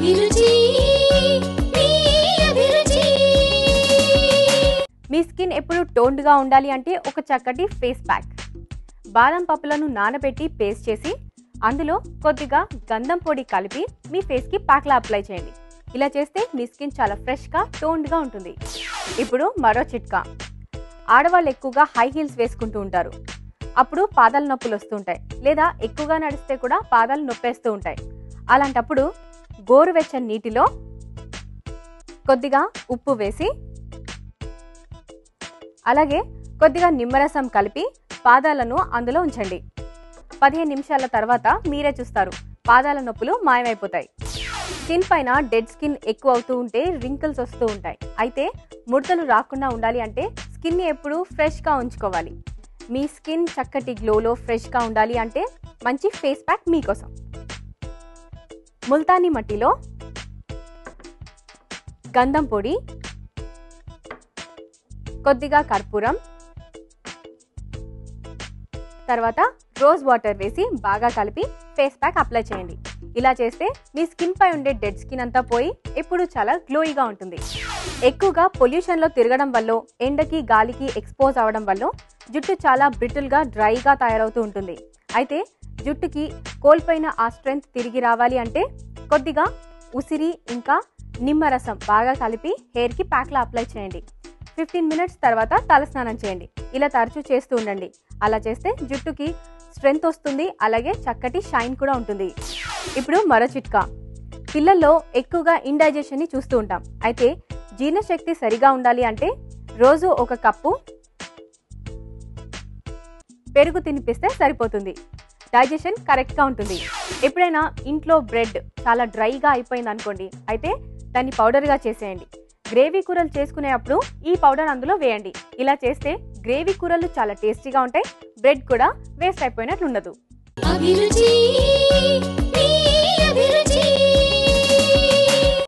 అభిరుచి మీ మీ స్కిన్ ఎప్పుడు టోన్డ్గా ఉండాలి అంటే ఒక చక్కటి ఫేస్ ప్యాక్. బాదం పప్పులను నానబెట్టి పేస్ట్ చేసి అందులో కొద్దిగా గంధం పొడి కలిపి మీ ఫేస్కి ప్యాక్లా అప్లై చేయండి. ఇలా చేస్తే మీ స్కిన్ చాలా ఫ్రెష్గా టోన్డ్గా ఉంటుంది. ఇప్పుడు మరో చిట్కా. ఆడవాళ్ళు ఎక్కువగా హై హీల్స్ వేసుకుంటూ ఉంటారు. అప్పుడు పాదాల నొప్పులు వస్తుంటాయి లేదా ఎక్కువగా నడిస్తే కూడా పాదాలు నొప్పేస్తూ ఉంటాయి. అలాంటప్పుడు గోరువెచ్చని నీటిలో కొద్దిగా ఉప్పు వేసి అలాగే కొద్దిగా నిమ్మరసం కలిపి పాదాలను అందులో ఉంచండి. పదిహేను నిమిషాల తర్వాత మీరే చూస్తారు. పాదాల నొప్పులు మాయమైపోతాయి. స్కిన్ పైన డెడ్ స్కిన్ ఎక్కువ అవుతూ ఉంటే రింకిల్స్ వస్తూ ఉంటాయి. అయితే ముడతలు రాకుండా ఉండాలి అంటే స్కిన్ని ఎప్పుడూ ఫ్రెష్గా ఉంచుకోవాలి. మీ స్కిన్ చక్కటి గ్లోలో ఫ్రెష్గా ఉండాలి అంటే మంచి ఫేస్ ప్యాక్ మీకోసం. ముల్తానీ మట్టిలో గంధం పొడి కొద్దిగా కర్పూరం తర్వాత రోజ్ వాటర్ వేసి బాగా కలిపి ఫేస్ ప్యాక్ అప్లై చేయండి. ఇలా చేస్తే మీ స్కిన్ పై ఉండే డెడ్ స్కిన్ అంతా పోయి ఎప్పుడు చాలా గ్లోయిగా ఉంటుంది. ఎక్కువగా పొల్యూషన్లో తిరగడం వల్ల ఎండకి గాలికి ఎక్స్పోజ్ అవ్వడం వల్ల జుట్టు చాలా బ్రిటిల్గా డ్రైగా తయారవుతూ ఉంటుంది. అయితే జుట్టుకి కోల్పోయిన ఆ స్ట్రెంగ్త్ తిరిగి రావాలి అంటే కొద్దిగా ఉసిరి ఇంకా నిమ్మరసం బాగా కలిపి హెయిర్కి ప్యాక్లో అప్లై చేయండి. ఫిఫ్టీన్ మినిట్స్ తర్వాత తలస్నానం చేయండి. ఇలా తరచూ చేస్తూ ఉండండి. అలా చేస్తే జుట్టుకి స్ట్రెంగ్త్ వస్తుంది అలాగే చక్కటి షైన్ కూడా ఉంటుంది. ఇప్పుడు మరో చిట్కా. పిల్లల్లో ఎక్కువగా ఇండైజెషన్ని చూస్తూ ఉంటాం. అయితే జీర్ణశక్తి సరిగా ఉండాలి అంటే రోజు ఒక కప్పు పెరుగు తినిపిస్తే సరిపోతుంది. డైజెషన్ కరెక్ట్గా ఉంటుంది. ఎప్పుడైనా ఇంట్లో బ్రెడ్ చాలా డ్రైగా అయిపోయింది అనుకోండి అయితే దాన్ని పౌడర్గా చేసేయండి. గ్రేవీ కూరలు చేసుకునేటప్పుడు ఈ పౌడర్ అందులో వేయండి. ఇలా చేస్తే గ్రేవీ కూరలు చాలా టేస్టీగా ఉంటాయి బ్రెడ్ కూడా వేస్ట్ అయిపోయినట్లు ఉండదు అభిరుచి